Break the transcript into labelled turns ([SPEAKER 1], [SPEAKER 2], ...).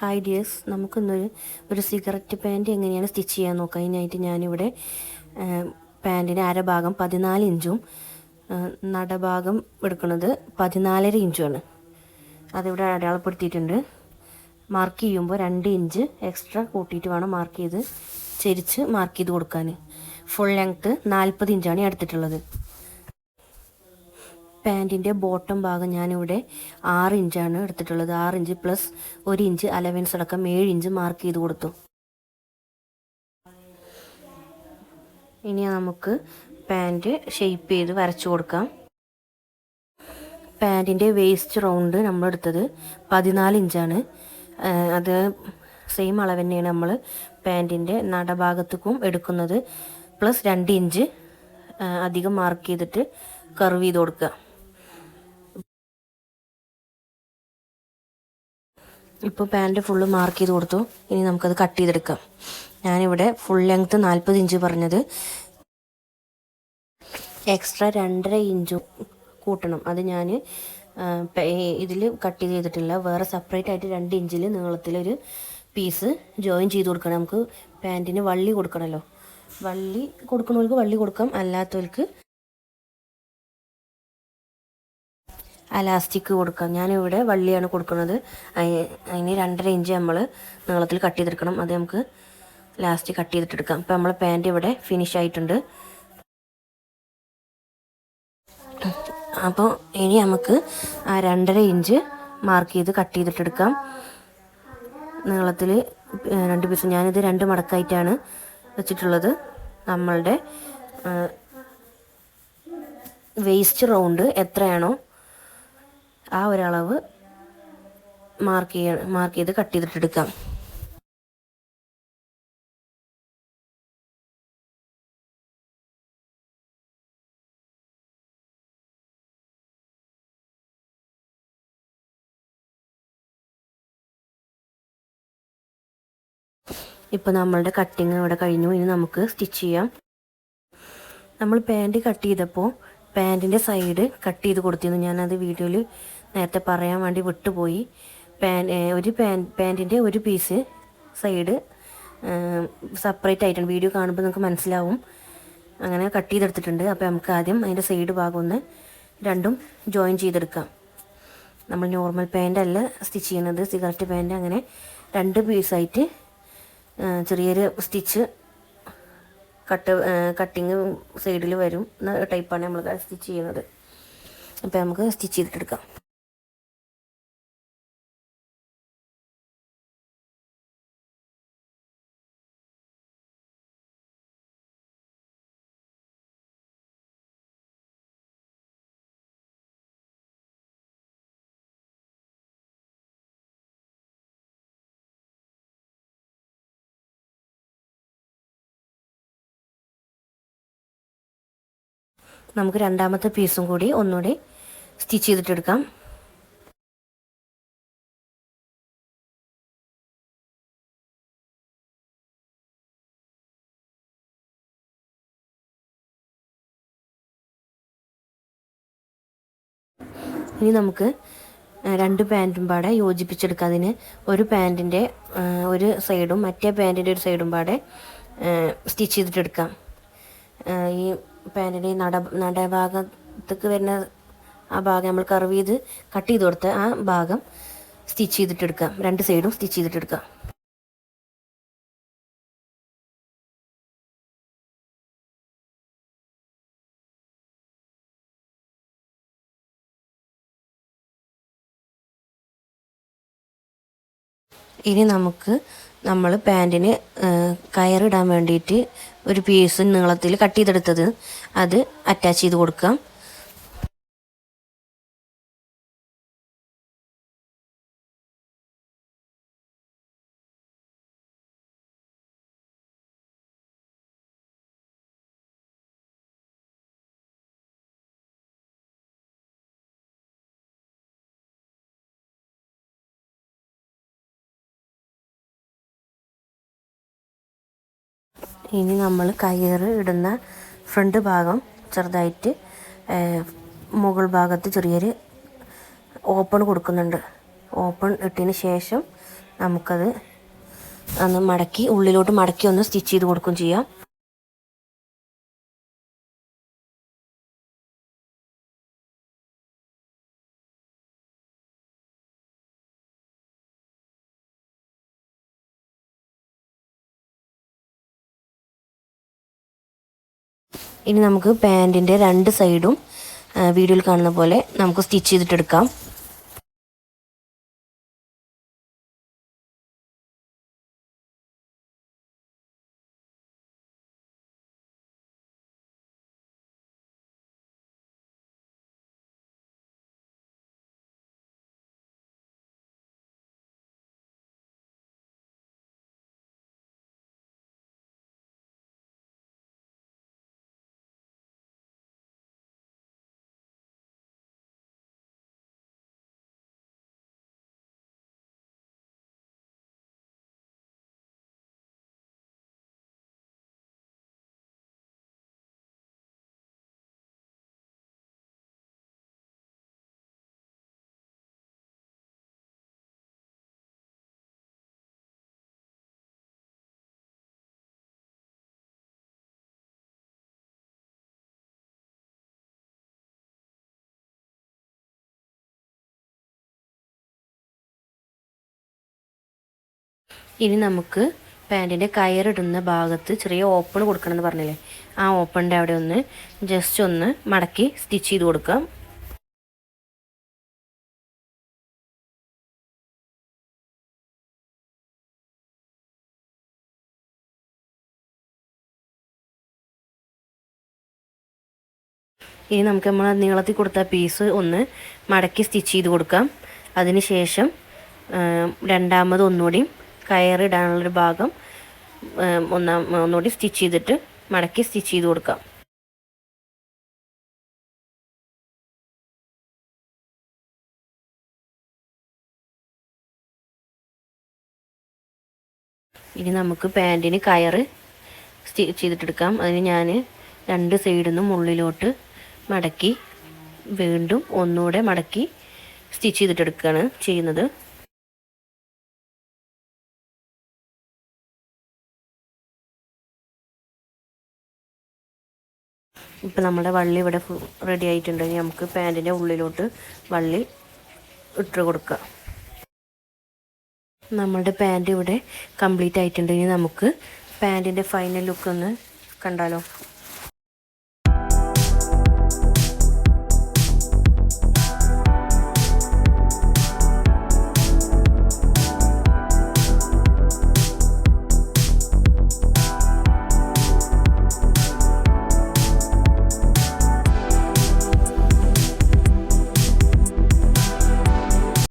[SPEAKER 1] Hi dears നമുക്കിന്നൊരു ഒരു cigarette pant എങ്ങനെയാണ് സ്റ്റിച്ച് ചെയ്യാൻ നോക്കാം അതിനായിട്ട് ഞാനിവിടെ പാന്റിന്റെ അരഭാഗം പതിനാല് ഇഞ്ചും നടഭാഗം എടുക്കുന്നത് പതിനാലര ഇഞ്ചുമാണ്. അതിവിടെ അടയാളപ്പെടുത്തിയിട്ടുണ്ട്. മാർക്ക് ചെയ്യുമ്പോൾ രണ്ട് ഇഞ്ച് എക്സ്ട്രാ കൂട്ടിയിട്ട് വേണം മാർക്ക് ചെയ്ത് ചെരിച്ച് മാർക്ക് ചെയ്ത് കൊടുക്കാൻ. ഫുൾ ലെങ്ത്ത് നാൽപ്പത് ഇഞ്ചാണ് എടുത്തിട്ടുള്ളത് പാന്റിന്റെ ബോട്ടം ഭാഗം ഞാനിവിടെ ആറ് ഇഞ്ചാണ് എടുത്തിട്ടുള്ളത്. ആറ് ഇഞ്ച് പ്ലസ് ഒരു ഇഞ്ച് അലവൻസ് അടക്കം ഏഴ് ഇഞ്ച് മാർക്ക് ചെയ്ത് കൊടുത്തു. ഇനി നമുക്ക് പാന്റ് ഷെയ്പ്പ് ചെയ്ത് വരച്ചു കൊടുക്കാം. പാന്റിന്റെ വേസ്റ്റ് റൗണ്ട് നമ്മൾ എടുത്തത് പതിനാല് ഇഞ്ചാണ്. അത് സെയിം അളവ് തന്നെയാണ് നമ്മൾ പാന്റിന്റെ നടഭാഗത്തേക്കും എടുക്കുന്നത്. പ്ലസ് രണ്ട് ഇഞ്ച് അധികം മാർക്ക് ചെയ്തിട്ട് കർവ് ചെയ്ത് കൊടുക്കുക. ഇപ്പോൾ പാന്റ് ഫുള്ള് മാർക്ക് ചെയ്ത് കൊടുത്തു. ഇനി നമുക്കത് കട്ട് ചെയ്തെടുക്കാം. ഞാനിവിടെ ഫുൾ ലെങ്ത്ത് നാൽപ്പത് ഇഞ്ച് പറഞ്ഞത്. എക്സ്ട്രാ രണ്ടര ഇഞ്ച് കൂട്ടണം. അത് ഞാൻ ഇതിൽ കട്ട് ചെയ്തിട്ടില്ല. വേറെ സെപ്പറേറ്റ് ആയിട്ട് രണ്ട് ഇഞ്ചിൽ നീളത്തിലൊരു പീസ് ജോയിൻ ചെയ്ത് കൊടുക്കണം. നമുക്ക് പാന്റിന് വള്ളി കൊടുക്കണമല്ലോ വള്ളി കൊടുക്കണവർക്ക് വള്ളി കൊടുക്കാം. അല്ലാത്തവർക്ക് അലാസ്റ്റിക് കൊടുക്കാം. ഞാനിവിടെ വള്ളിയാണ് കൊടുക്കുന്നത്. അതിന് രണ്ടര ഇഞ്ച് നമ്മൾ നീളത്തിൽ കട്ട് ചെയ്തെടുക്കണം. അത് നമുക്ക് ലാസ്റ്റ് കട്ട് ചെയ്തിട്ടെടുക്കാം. അപ്പോൾ നമ്മൾ പാന്റ് ഇവിടെ ഫിനിഷ് ആയിട്ടുണ്ട്. അപ്പോൾ ഇനി നമുക്ക് ആ രണ്ടര ഇഞ്ച് മാർക്ക് ചെയ്ത് കട്ട് ചെയ്തിട്ടെടുക്കാം. നീളത്തിൽ രണ്ട് പീസ് ഞാനിത് രണ്ട് മടക്കായിട്ടാണ് വെച്ചിട്ടുള്ളത്. നമ്മളുടെ വേസ്റ്റ് റൗണ്ട് എത്രയാണോ ആ ഒരളവ് മാർക്ക് ചെയ്യ മാർക്ക് ചെയ്ത് കട്ട് ചെയ്തിട്ടെടുക്കാം. ഇപ്പോൾ നമ്മളുടെ കട്ടിങ് ഇവിടെ കഴിഞ്ഞു. ഇനി നമുക്ക് സ്റ്റിച്ച് ചെയ്യാം. നമ്മൾ പാന്റ് കട്ട് ചെയ്തപ്പോൾ പാന്റിന്റെ സൈഡ് കട്ട് ചെയ്ത് കൊടുത്തിരുന്നു. ഞാനത് വീഡിയോയിൽ നേരത്തെ പറയാൻ വേണ്ടി വിട്ടുപോയി. പാൻ ഒരു പാൻ പാന്റിന്റെ ഒരു പീസ് സൈഡ് സെപ്പറേറ്റ് ആയിട്ടുണ്ട് വീഡിയോ കാണുമ്പോൾ നമുക്ക് മനസ്സിലാവും. അങ്ങനെ കട്ട് ചെയ്തെടുത്തിട്ടുണ്ട്. അപ്പോൾ നമുക്ക് ആദ്യം അതിന്റെ സൈഡ് ഭാഗം ഒന്ന് രണ്ടും ജോയിൻ ചെയ്തെടുക്കാം. നമ്മൾ നോർമൽ പാന്റ് അല്ല സ്റ്റിച്ച് ചെയ്യുന്നത്. സിഗരറ്റ് പാന്റ് അങ്ങനെ രണ്ട് പീസായിട്ട് ചെറിയൊരു സ്റ്റിച്ച് കട്ട് കട്ടിങ് സൈഡിൽ വരും. ടൈപ്പാണ് നമ്മൾ സ്റ്റിച്ച് ചെയ്യുന്നത്. അപ്പോൾ നമുക്ക് സ്റ്റിച്ച് ചെയ്തിട്ടെടുക്കാം. നമുക്ക് രണ്ടാമത്തെ പീസും കൂടി ഒന്നുകൂടി സ്റ്റിച്ച് ചെയ്തിട്ടെടുക്കാം. ഇനി നമുക്ക് രണ്ട് പാന്റും പാടെ യോജിപ്പിച്ചെടുക്കാം. അതിന് ഒരു പാന്റിന്റെ ഒരു സൈഡും മറ്റേ പാന്റിന്റെ ഒരു സൈഡും പാടെ സ്റ്റിച്ച് ചെയ്തിട്ടെടുക്കാം. ഈ പാന്റിന്റെ നട നടഭാഗത്തേക്ക് വരുന്ന ആ ഭാഗം നമ്മൾ കർവ് ചെയ്ത് കട്ട് ചെയ്ത് കൊടുത്ത ആ ഭാഗം സ്റ്റിച്ച് ചെയ്തിട്ടെടുക്കാം രണ്ട് സൈഡും സ്റ്റിച്ച് ചെയ്തിട്ടെടുക്കാം ഇനി നമുക്ക് നമ്മൾ പാന്റിന് കയറിടാൻ വേണ്ടിയിട്ട് ഒരു പീസ് നീളത്തിൽ കട്ട് ചെയ്തെടുത്തത്. അത് അറ്റാച്ച് ചെയ്ത് കൊടുക്കാം. ഇനി നമ്മൾ കയറ് ഇടുന്ന ഫ്രണ്ട് ഭാഗം ചെറുതായിട്ട് മുകൾ ഭാഗത്ത് ചെറിയൊരു ഓപ്പൺ കൊടുക്കുന്നുണ്ട്. ഓപ്പൺ ഇട്ടതിന് ശേഷം നമുക്കത് ഒന്ന് മടക്കി ഉള്ളിലോട്ട് മടക്കി ഒന്ന് സ്റ്റിച്ച് ചെയ്ത് കൊടുക്കുകയും ചെയ്യാം. ഇനി നമുക്ക് പാന്റിന്റെ രണ്ട് സൈഡും വീഡിയോയിൽ കാണുന്ന പോലെ നമുക്ക് സ്റ്റിച്ച് ചെയ്തിട്ടെടുക്കാം. ഇനി നമുക്ക് പാന്റിന്റെ കയറിടുന്ന ഭാഗത്ത് ചെറിയ ഓപ്പൺ കൊടുക്കണമെന്ന് പറഞ്ഞില്ലേ? ആ ഓപ്പണിന്റെ അവിടെ ഒന്ന് ജസ്റ്റ് ഒന്ന് മടക്കി സ്റ്റിച്ച് ചെയ്ത് കൊടുക്കാം. ഇനി നമുക്ക് നമ്മൾ നീളത്തിൽ കൊടുത്ത പീസ് ഒന്ന് മടക്കി സ്റ്റിച്ച് ചെയ്ത് കൊടുക്കാം. അതിന് ശേഷം രണ്ടാമത് ഒന്നുകൂടി കയറിടാനുള്ളൊരു ഭാഗം ഒന്നാം ഒന്നുകൂടി സ്റ്റിച്ച് ചെയ്തിട്ട് മടക്കി സ്റ്റിച്ച് ചെയ്ത് കൊടുക്കാം. ഇനി നമുക്ക് പാന്റിന് കയറ് സ്റ്റിച്ച് ചെയ്തിട്ടെടുക്കാം. അതിന് ഞാൻ രണ്ട് സൈഡിൽ നിന്നും ഉള്ളിലോട്ട് മടക്കി വീണ്ടും ഒന്നുകൂടെ മടക്കി സ്റ്റിച്ച് ചെയ്തിട്ടെടുക്കുകയാണ് ചെയ്യുന്നത്. ഇപ്പം നമ്മുടെ വള്ളി ഇവിടെ റെഡി ആയിട്ടുണ്ട് ഇനി നമുക്ക് പാന്റിന്റെ ഉള്ളിലോട്ട് വള്ളി ഇട്ട് കൊടുക്കുക. നമ്മളുടെ പാന്റ് ഇവിടെ കംപ്ലീറ്റ് ആയിട്ടുണ്ട് ഇനി നമുക്ക് പാന്റിന്റെ ഫൈനൽ ലുക്ക് ഒന്ന് കണ്ടാലോ?